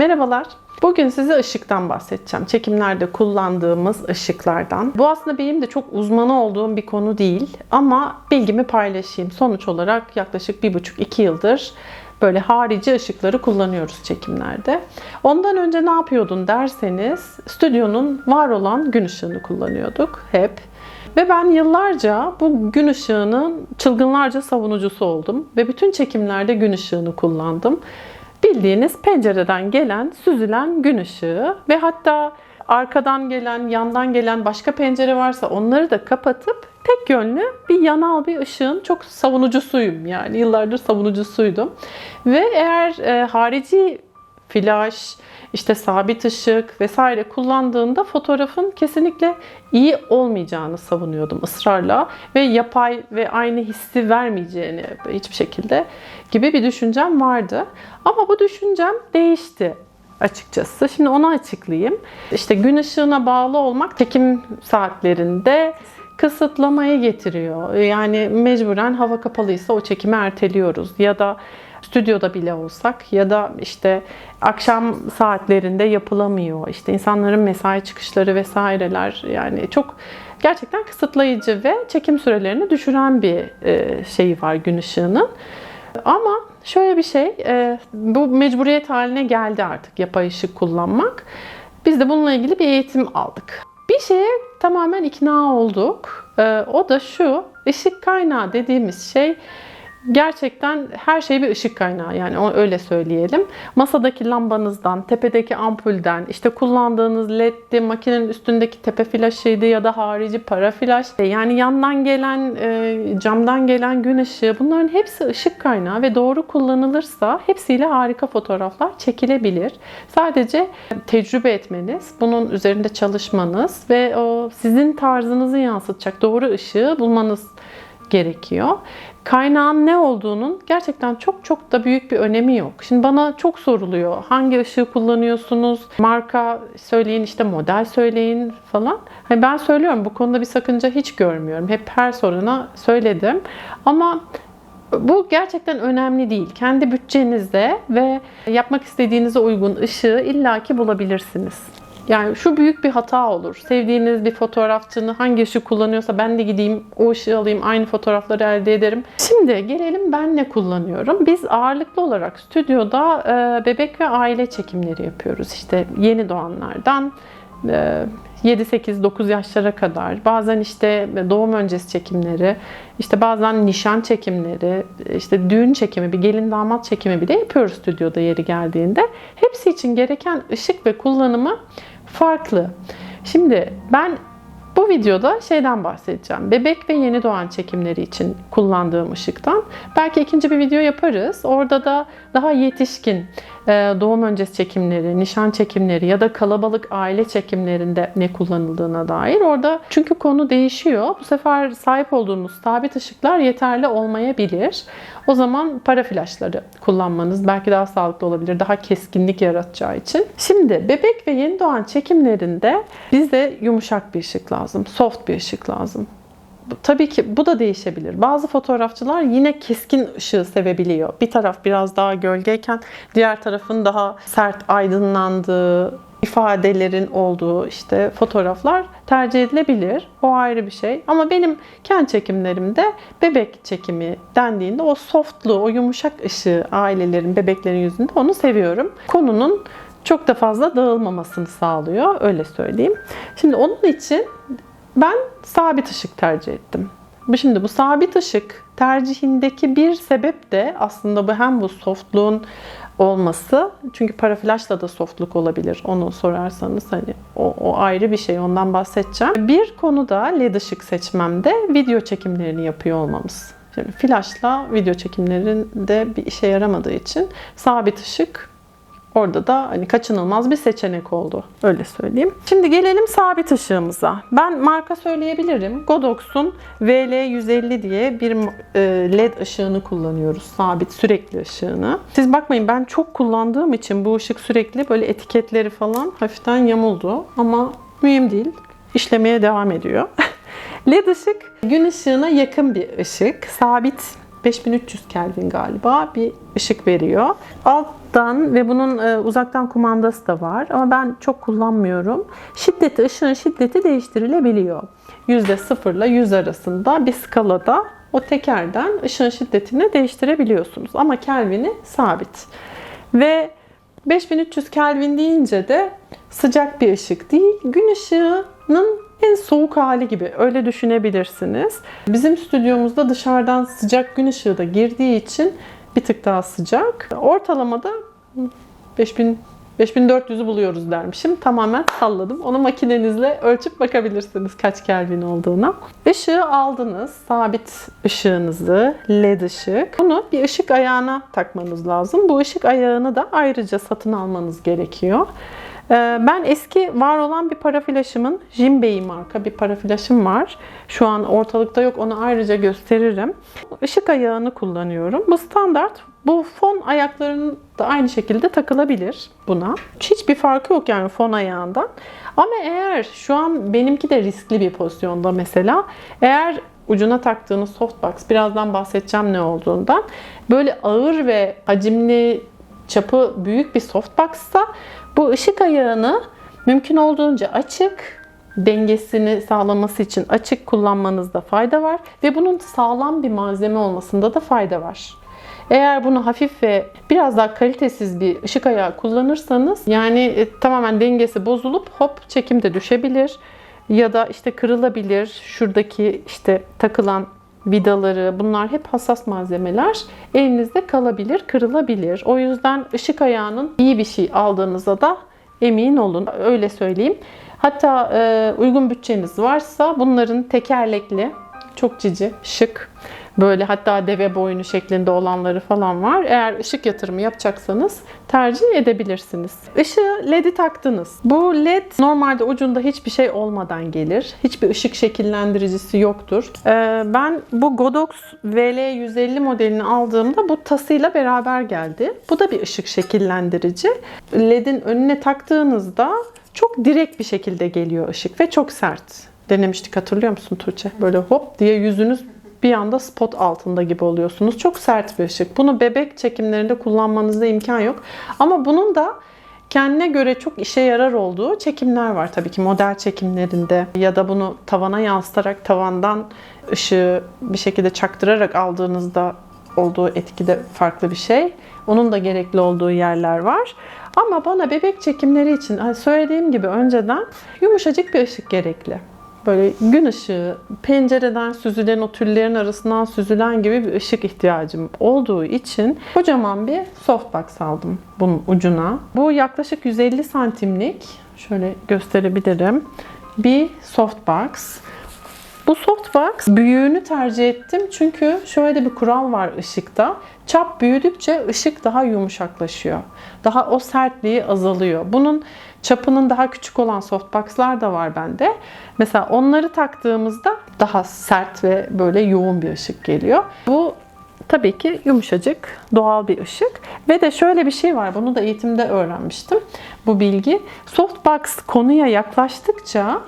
Merhabalar. Bugün size ışıktan bahsedeceğim. Çekimlerde kullandığımız ışıklardan. Bu aslında benim de çok uzmanı olduğum bir konu değil ama bilgimi paylaşayım. Sonuç olarak yaklaşık bir buçuk iki yıldır böyle harici ışıkları kullanıyoruz çekimlerde. Ondan önce ne yapıyordun derseniz stüdyonun var olan gün ışığını kullanıyorduk hep. Ve ben yıllarca bu gün ışığının çılgınlarca savunucusu oldum ve bütün çekimlerde gün ışığını kullandım. Bildiğiniz pencereden gelen, süzülen gün ışığı ve hatta arkadan gelen, yandan gelen başka pencere varsa onları da kapatıp tek yönlü bir yanal bir ışığın çok savunucusuyum. Yani yıllardır savunucusuydum. Ve eğer e, harici flash, işte sabit ışık vesaire kullandığında fotoğrafın kesinlikle iyi olmayacağını savunuyordum ısrarla ve yapay ve aynı hissi vermeyeceğini hiçbir şekilde gibi bir düşüncem vardı. Ama bu düşüncem değişti açıkçası. Şimdi onu açıklayayım. İşte gün ışığına bağlı olmak çekim saatlerinde kısıtlamayı getiriyor. Yani mecburen hava kapalıysa o çekimi erteliyoruz ya da stüdyoda bile olsak ya da işte akşam saatlerinde yapılamıyor. İşte insanların mesai çıkışları vesaireler yani çok gerçekten kısıtlayıcı ve çekim sürelerini düşüren bir şey var gün ışığının. Ama şöyle bir şey, bu mecburiyet haline geldi artık yapay ışık kullanmak. Biz de bununla ilgili bir eğitim aldık. Bir şeye tamamen ikna olduk. O da şu, ışık kaynağı dediğimiz şey gerçekten her şey bir ışık kaynağı yani öyle söyleyelim. Masadaki lambanızdan, tepedeki ampulden, işte kullandığınız leddi, makinenin üstündeki tepe flaşıydı ya da harici para flaş. Yani yandan gelen, camdan gelen gün ışığı bunların hepsi ışık kaynağı ve doğru kullanılırsa hepsiyle harika fotoğraflar çekilebilir. Sadece tecrübe etmeniz, bunun üzerinde çalışmanız ve o sizin tarzınızı yansıtacak doğru ışığı bulmanız gerekiyor. Kaynağın ne olduğunun gerçekten çok çok da büyük bir önemi yok. Şimdi bana çok soruluyor. Hangi ışığı kullanıyorsunuz? Marka söyleyin, işte model söyleyin falan. Hani ben söylüyorum bu konuda bir sakınca hiç görmüyorum. Hep her soruna söyledim. Ama bu gerçekten önemli değil. Kendi bütçenizde ve yapmak istediğinize uygun ışığı illaki bulabilirsiniz. Yani şu büyük bir hata olur. Sevdiğiniz bir fotoğrafçının hangi ışığı kullanıyorsa ben de gideyim o ışığı alayım aynı fotoğrafları elde ederim. Şimdi gelelim ben ne kullanıyorum. Biz ağırlıklı olarak stüdyoda bebek ve aile çekimleri yapıyoruz. İşte yeni doğanlardan 7-8-9 yaşlara kadar bazen işte doğum öncesi çekimleri işte bazen nişan çekimleri işte düğün çekimi bir gelin damat çekimi bile yapıyoruz stüdyoda yeri geldiğinde hepsi için gereken ışık ve kullanımı farklı. Şimdi ben videoda şeyden bahsedeceğim. Bebek ve yeni doğan çekimleri için kullandığım ışıktan. Belki ikinci bir video yaparız. Orada da daha yetişkin doğum öncesi çekimleri, nişan çekimleri ya da kalabalık aile çekimlerinde ne kullanıldığına dair. Orada çünkü konu değişiyor. Bu sefer sahip olduğunuz sabit ışıklar yeterli olmayabilir. O zaman para flaşları kullanmanız belki daha sağlıklı olabilir. Daha keskinlik yaratacağı için. Şimdi bebek ve yeni doğan çekimlerinde bize yumuşak bir ışık lazım. Soft bir ışık lazım. Tabii ki bu da değişebilir. Bazı fotoğrafçılar yine keskin ışığı sevebiliyor. Bir taraf biraz daha gölgeyken diğer tarafın daha sert aydınlandığı, ifadelerin olduğu işte fotoğraflar tercih edilebilir. O ayrı bir şey. Ama benim kendi çekimlerimde bebek çekimi dendiğinde o softluğu, o yumuşak ışığı ailelerin, bebeklerin yüzünde onu seviyorum. Konunun çok da fazla dağılmamasını sağlıyor. Öyle söyleyeyim. Şimdi onun için ben sabit ışık tercih ettim. Şimdi bu sabit ışık tercihindeki bir sebep de aslında bu hem bu softluğun olması. Çünkü para flashla da softluk olabilir. Onu sorarsanız hani o, o ayrı bir şey. Ondan bahsedeceğim. Bir konuda led ışık seçmemde video çekimlerini yapıyor olmamız. Şimdi flashla video çekimlerinde bir işe yaramadığı için sabit ışık Orada da hani kaçınılmaz bir seçenek oldu. Öyle söyleyeyim. Şimdi gelelim sabit ışığımıza. Ben marka söyleyebilirim. Godox'un VL150 diye bir LED ışığını kullanıyoruz. Sabit sürekli ışığını. Siz bakmayın ben çok kullandığım için bu ışık sürekli böyle etiketleri falan hafiften yamuldu. Ama mühim değil. İşlemeye devam ediyor. LED ışık gün ışığına yakın bir ışık. Sabit 5300 Kelvin galiba bir ışık veriyor. Alttan ve bunun e, uzaktan kumandası da var ama ben çok kullanmıyorum. Şiddeti, ışığın şiddeti değiştirilebiliyor. %0 ile 100 arasında bir skalada o tekerden ışığın şiddetini değiştirebiliyorsunuz. Ama Kelvin'i sabit. Ve 5300 Kelvin deyince de sıcak bir ışık değil, gün ışığının en soğuk hali gibi öyle düşünebilirsiniz. Bizim stüdyomuzda dışarıdan sıcak gün ışığı da girdiği için bir tık daha sıcak. Ortalamada 5000 5400'ü buluyoruz dermişim. Tamamen salladım. Onu makinenizle ölçüp bakabilirsiniz kaç Kelvin olduğuna. Işığı aldınız. Sabit ışığınızı, led ışık. Bunu bir ışık ayağına takmanız lazım. Bu ışık ayağını da ayrıca satın almanız gerekiyor. Ee, Ben eski var olan bir paraflaşımın Jinbei marka bir paraflaşım var. Şu an ortalıkta yok. Onu ayrıca gösteririm. Işık ayağını kullanıyorum. Bu standart. Bu fon ayaklarının da aynı şekilde takılabilir buna. Hiçbir farkı yok yani fon ayağından. Ama eğer şu an benimki de riskli bir pozisyonda mesela. Eğer ucuna taktığınız softbox birazdan bahsedeceğim ne olduğundan. Böyle ağır ve hacimli çapı büyük bir softbox'ta bu ışık ayağını mümkün olduğunca açık, dengesini sağlaması için açık kullanmanızda fayda var ve bunun sağlam bir malzeme olmasında da fayda var. Eğer bunu hafif ve biraz daha kalitesiz bir ışık ayağı kullanırsanız yani e, tamamen dengesi bozulup hop çekim de düşebilir ya da işte kırılabilir. Şuradaki işte takılan vidaları bunlar hep hassas malzemeler. Elinizde kalabilir, kırılabilir. O yüzden ışık ayağının iyi bir şey aldığınıza da emin olun. Öyle söyleyeyim. Hatta e, uygun bütçeniz varsa bunların tekerlekli, çok cici, şık, böyle hatta deve boynu şeklinde olanları falan var. Eğer ışık yatırımı yapacaksanız tercih edebilirsiniz. Işığı LED'i taktınız. Bu LED normalde ucunda hiçbir şey olmadan gelir. Hiçbir ışık şekillendiricisi yoktur. Ee, ben bu Godox VL150 modelini aldığımda bu tasıyla beraber geldi. Bu da bir ışık şekillendirici. LED'in önüne taktığınızda çok direkt bir şekilde geliyor ışık ve çok sert. Denemiştik hatırlıyor musun Tuğçe? Böyle hop diye yüzünüz bir anda spot altında gibi oluyorsunuz. Çok sert bir ışık. Bunu bebek çekimlerinde kullanmanızda imkan yok. Ama bunun da kendine göre çok işe yarar olduğu çekimler var tabii ki model çekimlerinde ya da bunu tavana yansıtarak tavandan ışığı bir şekilde çaktırarak aldığınızda olduğu etkide farklı bir şey. Onun da gerekli olduğu yerler var. Ama bana bebek çekimleri için söylediğim gibi önceden yumuşacık bir ışık gerekli böyle gün ışığı, pencereden süzülen o tüllerin arasından süzülen gibi bir ışık ihtiyacım olduğu için kocaman bir softbox aldım bunun ucuna. Bu yaklaşık 150 santimlik, şöyle gösterebilirim, bir softbox. Bu softbox büyüğünü tercih ettim çünkü şöyle bir kural var ışıkta. Çap büyüdükçe ışık daha yumuşaklaşıyor. Daha o sertliği azalıyor. Bunun çapının daha küçük olan softbox'lar da var bende. Mesela onları taktığımızda daha sert ve böyle yoğun bir ışık geliyor. Bu tabii ki yumuşacık, doğal bir ışık. Ve de şöyle bir şey var. Bunu da eğitimde öğrenmiştim. Bu bilgi. Softbox konuya yaklaştıkça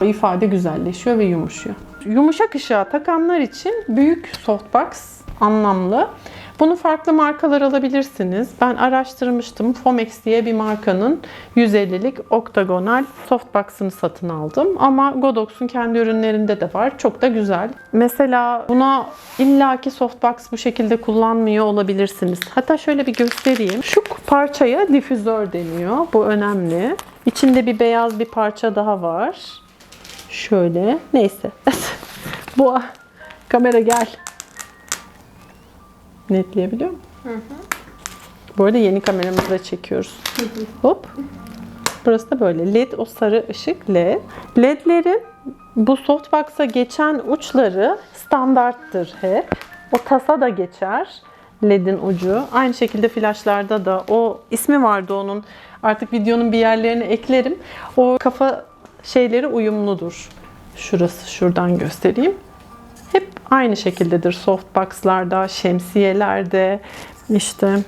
ifade güzelleşiyor ve yumuşuyor. Yumuşak ışığa takanlar için büyük softbox anlamlı. Bunu farklı markalar alabilirsiniz. Ben araştırmıştım. Fomex diye bir markanın 150'lik oktagonal softbox'ını satın aldım. Ama Godox'un kendi ürünlerinde de var. Çok da güzel. Mesela buna illaki softbox bu şekilde kullanmıyor olabilirsiniz. Hatta şöyle bir göstereyim. Şu parçaya difüzör deniyor. Bu önemli. İçinde bir beyaz bir parça daha var. Şöyle. Neyse. bu kamera gel netleyebiliyor musun? Hı hı. Bu arada yeni kameramızla çekiyoruz. Hop. Burası da böyle. LED o sarı ışık LED. LED'lerin bu softbox'a geçen uçları standarttır hep. O tasa da geçer. LED'in ucu. Aynı şekilde flaşlarda da o ismi vardı onun. Artık videonun bir yerlerine eklerim. O kafa şeyleri uyumludur. Şurası şuradan göstereyim. Hep aynı şekildedir softbox'larda, şemsiyelerde, işte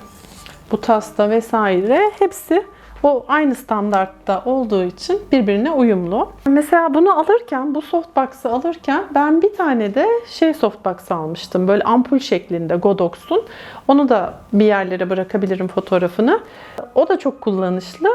bu tasta vesaire hepsi o aynı standartta olduğu için birbirine uyumlu. Mesela bunu alırken, bu softbox'ı alırken ben bir tane de şey softbox almıştım. Böyle ampul şeklinde Godox'un. Onu da bir yerlere bırakabilirim fotoğrafını. O da çok kullanışlı.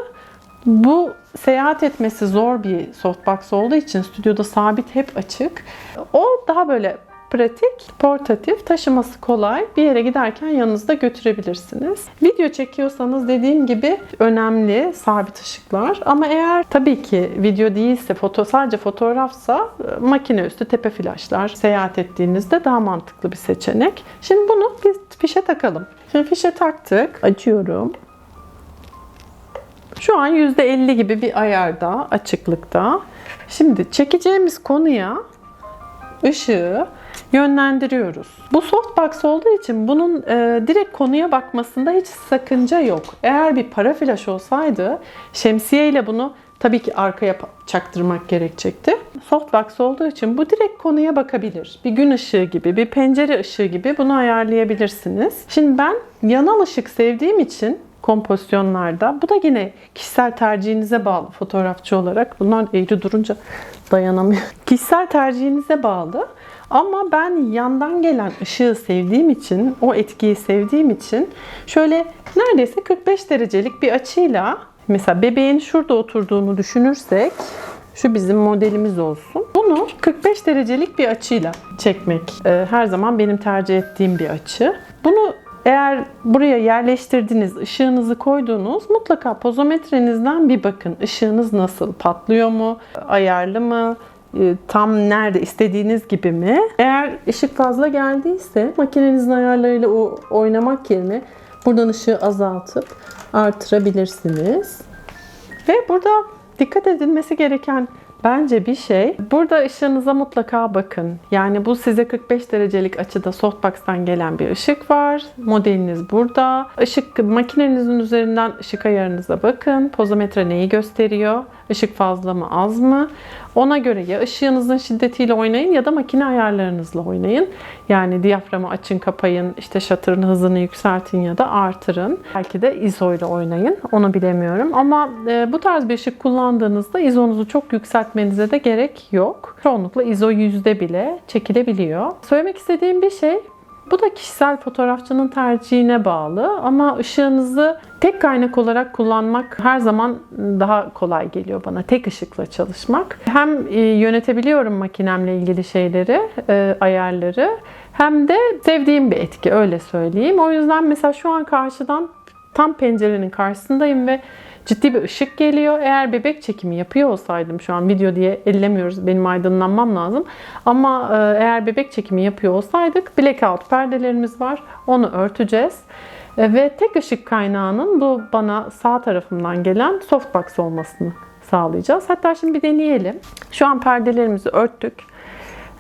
Bu seyahat etmesi zor bir softbox olduğu için stüdyoda sabit hep açık. O daha böyle pratik, portatif, taşıması kolay. Bir yere giderken yanınızda götürebilirsiniz. Video çekiyorsanız dediğim gibi önemli sabit ışıklar. Ama eğer tabii ki video değilse, foto sadece fotoğrafsa e, makine üstü tepe flaşlar seyahat ettiğinizde daha mantıklı bir seçenek. Şimdi bunu biz fişe takalım. Şimdi fişe taktık. Açıyorum. Şu an %50 gibi bir ayarda, açıklıkta. Şimdi çekeceğimiz konuya ışığı yönlendiriyoruz. Bu softbox olduğu için bunun e, direkt konuya bakmasında hiç sakınca yok. Eğer bir para flash olsaydı şemsiye ile bunu tabii ki arkaya çaktırmak gerekecekti. Softbox olduğu için bu direkt konuya bakabilir. Bir gün ışığı gibi, bir pencere ışığı gibi bunu ayarlayabilirsiniz. Şimdi ben yanal ışık sevdiğim için kompozisyonlarda. Bu da yine kişisel tercihinize bağlı fotoğrafçı olarak. Bunlar eğri durunca dayanamıyor. kişisel tercihinize bağlı. Ama ben yandan gelen ışığı sevdiğim için, o etkiyi sevdiğim için şöyle neredeyse 45 derecelik bir açıyla mesela bebeğin şurada oturduğunu düşünürsek şu bizim modelimiz olsun. Bunu 45 derecelik bir açıyla çekmek e, her zaman benim tercih ettiğim bir açı. Bunu eğer buraya yerleştirdiniz, ışığınızı koydunuz mutlaka pozometrenizden bir bakın. Işığınız nasıl? Patlıyor mu? Ayarlı mı? E, tam nerede istediğiniz gibi mi? Eğer ışık fazla geldiyse makinenizin ayarlarıyla o oynamak yerine buradan ışığı azaltıp artırabilirsiniz. Ve burada dikkat edilmesi gereken Bence bir şey. Burada ışığınıza mutlaka bakın. Yani bu size 45 derecelik açıda softbox'tan gelen bir ışık var. Modeliniz burada. Işık makinenizin üzerinden ışık ayarınıza bakın. Pozometre neyi gösteriyor? Işık fazla mı az mı? Ona göre ya ışığınızın şiddetiyle oynayın ya da makine ayarlarınızla oynayın. Yani diyaframı açın kapayın, işte şatırın hızını yükseltin ya da artırın. Belki de ISO ile oynayın. Onu bilemiyorum. Ama e, bu tarz bir ışık kullandığınızda ISO'nuzu çok yükseltmenize de gerek yok. Çoğunlukla ISO yüzde bile çekilebiliyor. Söylemek istediğim bir şey bu da kişisel fotoğrafçının tercihine bağlı ama ışığınızı tek kaynak olarak kullanmak her zaman daha kolay geliyor bana. Tek ışıkla çalışmak. Hem e, yönetebiliyorum makinemle ilgili şeyleri, e, ayarları hem de sevdiğim bir etki öyle söyleyeyim. O yüzden mesela şu an karşıdan tam pencerenin karşısındayım ve ciddi bir ışık geliyor. Eğer bebek çekimi yapıyor olsaydım şu an video diye ellemiyoruz. Benim aydınlanmam lazım. Ama e, eğer bebek çekimi yapıyor olsaydık blackout perdelerimiz var. Onu örteceğiz. E, ve tek ışık kaynağının bu bana sağ tarafımdan gelen softbox olmasını sağlayacağız. Hatta şimdi bir deneyelim. Şu an perdelerimizi örttük.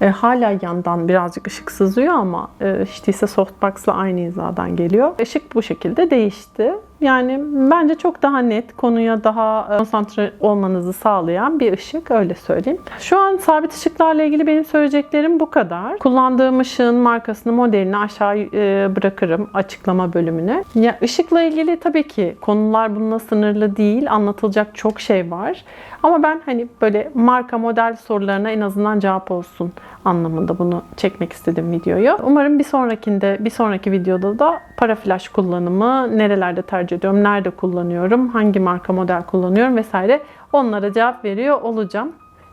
E, hala yandan birazcık ışık sızıyor ama e, hiç değilse softbox'la aynı hizadan geliyor. Işık bu şekilde değişti. Yani bence çok daha net, konuya daha konsantre olmanızı sağlayan bir ışık öyle söyleyeyim. Şu an sabit ışıklarla ilgili benim söyleyeceklerim bu kadar. Kullandığım ışığın markasını, modelini aşağı e, bırakırım açıklama bölümüne. Ya ışıkla ilgili tabii ki konular bununla sınırlı değil. Anlatılacak çok şey var. Ama ben hani böyle marka model sorularına en azından cevap olsun anlamında bunu çekmek istedim videoyu. Umarım bir sonrakinde, bir sonraki videoda da para flash kullanımı nerelerde tercih ediyorum, nerede kullanıyorum, hangi marka model kullanıyorum vesaire onlara cevap veriyor olacağım.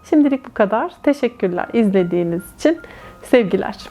Şimdilik bu kadar. Teşekkürler izlediğiniz için. Sevgiler.